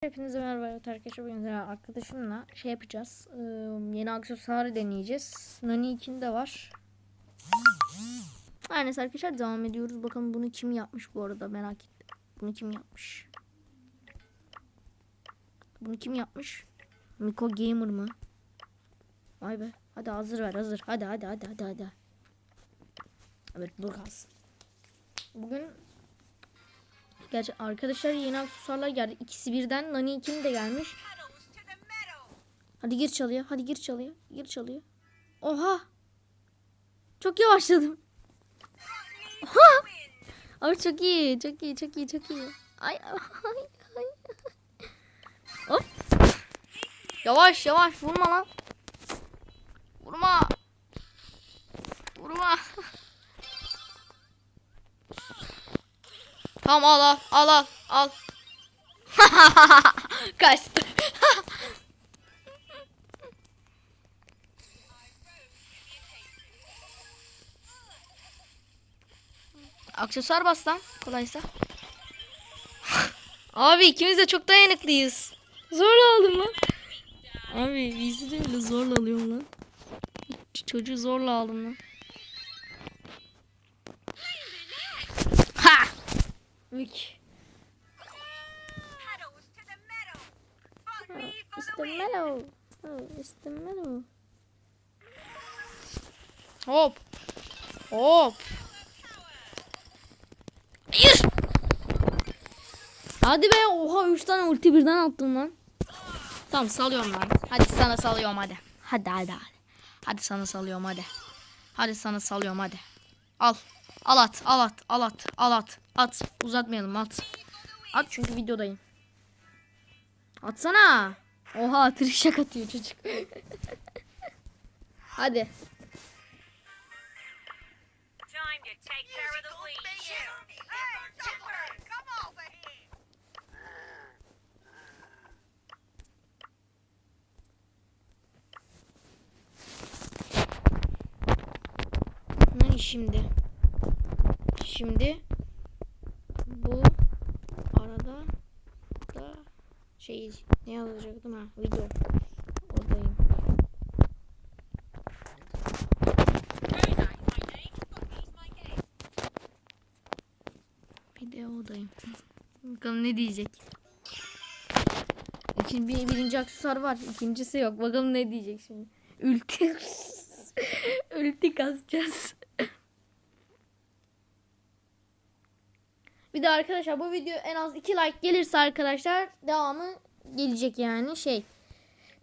Hepinize merhaba arkadaşlar. Bugün arkadaşımla şey yapacağız. Ee, yeni aksesuarı deneyeceğiz. Nani 2'de var. Her neyse arkadaşlar devam ediyoruz. Bakalım bunu kim yapmış bu arada? Merak ettim. Bunu kim yapmış? Bunu kim yapmış? Miko Gamer mı? Vay be. Hadi hazır ver hazır. Hadi hadi hadi hadi hadi. Evet bu kalsın. Bugün Gerçi arkadaşlar yeni aksesuarlar geldi. İkisi birden. Nani 2'nin de gelmiş. Hadi gir çalıyor. Hadi gir çalıyor. Gir çalıyor. Oha. Çok yavaşladım. Oha. Abi çok iyi. Çok iyi. Çok iyi. Çok iyi. Ay ay ay. Hop. Yavaş yavaş vurma lan. Vurma. Tamam al al al al al. Kaçtı. Aksesuar bas lan kolaysa. Abi ikimiz de çok dayanıklıyız. Zorla aldım lan. Abi bizi de zorla alıyorum lan. Çocuğu zorla aldım lan. For It's the mellow. Oh, it's the mellow. Hop. Hop. Hayır. Hadi be oha 3 tane ulti birden attım lan. Tamam salıyorum lan. Hadi sana salıyorum hadi. Hadi hadi hadi. Hadi sana salıyorum hadi. Hadi sana salıyorum hadi. Al. Al at al at al at al at. At. Uzatmayalım at. At çünkü videodayım. Atsana. Oha trişak atıyor çocuk. Hadi. Ne şimdi? Şimdi bu arada da şey ne yazacaktım ha video oradayım. Videodayım. Bakalım ne diyecek. İkinci bir, birinci aksesuar var. ikincisi yok. Bakalım ne diyecek şimdi. Ulti. Ulti kasacağız. Bir de arkadaşlar bu video en az 2 like gelirse arkadaşlar devamı gelecek yani şey.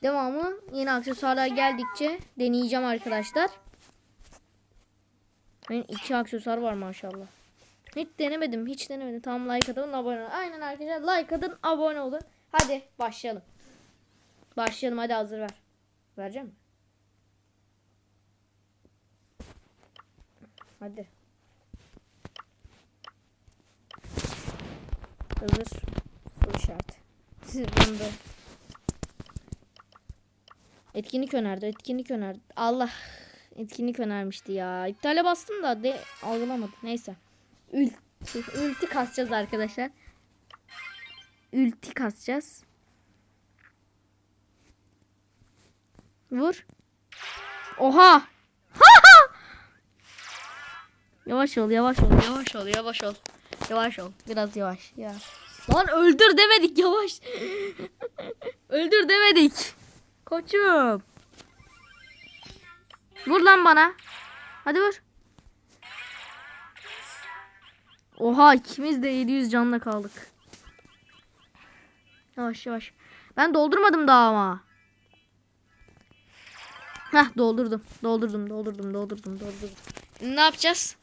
Devamı yeni aksesuarlar geldikçe deneyeceğim arkadaşlar. Benim iki aksesuar var maşallah. Hiç denemedim, hiç denemedim. Tamam like atın, abone olun. Aynen arkadaşlar like atın, abone olun. Hadi başlayalım. Başlayalım hadi hazır ver. Vereceğim mi? Hadi. Hazır. Soru işareti. Bunda. Etkinlik önerdi. Etkinlik önerdi. Allah. Etkinlik önermişti ya. İptale bastım da de algılamadı. Neyse. Ulti. Ulti kasacağız arkadaşlar. Ulti kasacağız. Vur. Oha. Yavaş ol, yavaş ol, yavaş ol, yavaş ol. Yavaş ol. Biraz yavaş. Ya. Lan öldür demedik yavaş. öldür demedik. Koçum. Vur lan bana. Hadi vur. Oha ikimiz de 700 canla kaldık. Yavaş yavaş. Ben doldurmadım daha ama. Heh doldurdum. Doldurdum, doldurdum, doldurdum, doldurdum. Ne yapacağız?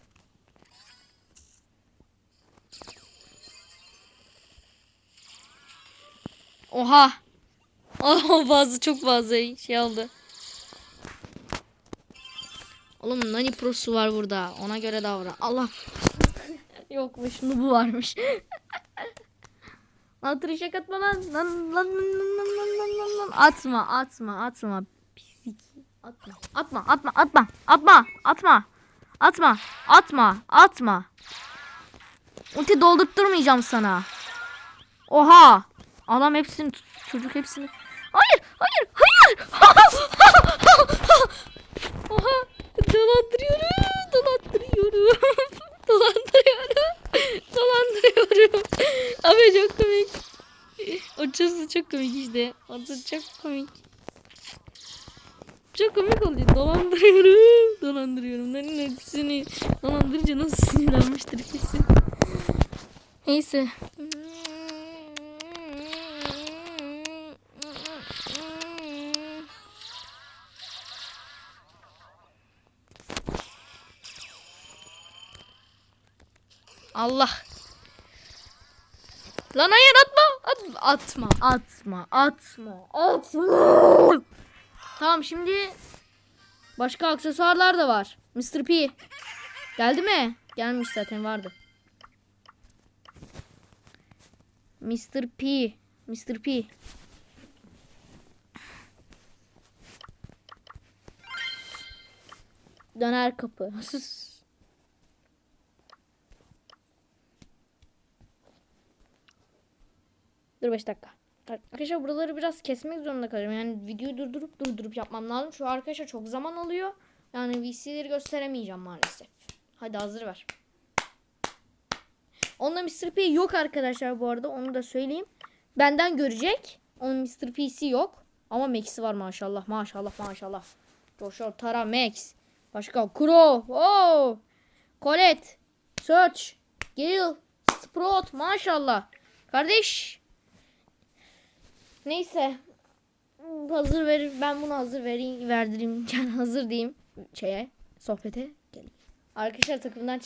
Oha. Oh fazla çok fazla şey oldu. Oğlum nani prosu var burada. Ona göre davran. Allah. Yokmuş şunu bu varmış. lan tırışak atma lan. Lan lan lan lan lan lan lan lan. Atma atma atma. Pisik. Atma. Atma atma atma. Atma atma. Atma atma atma. Ulti doldurtturmayacağım sana. Oha. Adam hepsini tut- çocuk hepsini. Hayır hayır hayır. Oha dolandırıyorum dolandırıyorum dolandırıyorum dolandırıyorum. Abi çok komik. O çözü çok komik işte. O da çok komik. Çok komik oluyor. Dolandırıyorum. Dolandırıyorum. Lan hepsini dolandırınca nasıl sinirlenmiştir kesin. Neyse. Allah. Lan hayır atma. Atma. Atma. Atma. Atma. Atma. Tamam şimdi başka aksesuarlar da var. Mr. P. Geldi mi? Gelmiş zaten vardı. Mr. P. Mr. P. Döner kapı. Sus. Dur 5 dakika. Arkadaşlar buraları biraz kesmek zorunda kalıyorum. Yani videoyu durdurup durdurup yapmam lazım. Şu arkadaşlar çok zaman alıyor. Yani VC'leri gösteremeyeceğim maalesef. Hadi hazır ver. Onda Mr. P yok arkadaşlar bu arada. Onu da söyleyeyim. Benden görecek. Onun Mr. P'si yok. Ama Max'i var maşallah. Maşallah maşallah. Joshua, Tara, Max. Başka Crow. Oh. Colette. Search. Gale. Sprout. Maşallah. Kardeş. Neyse. Hazır verir. Ben bunu hazır vereyim. Verdireyim. Yani hazır diyeyim. Şeye. Sohbete. Gelin. Arkadaşlar takımdan çık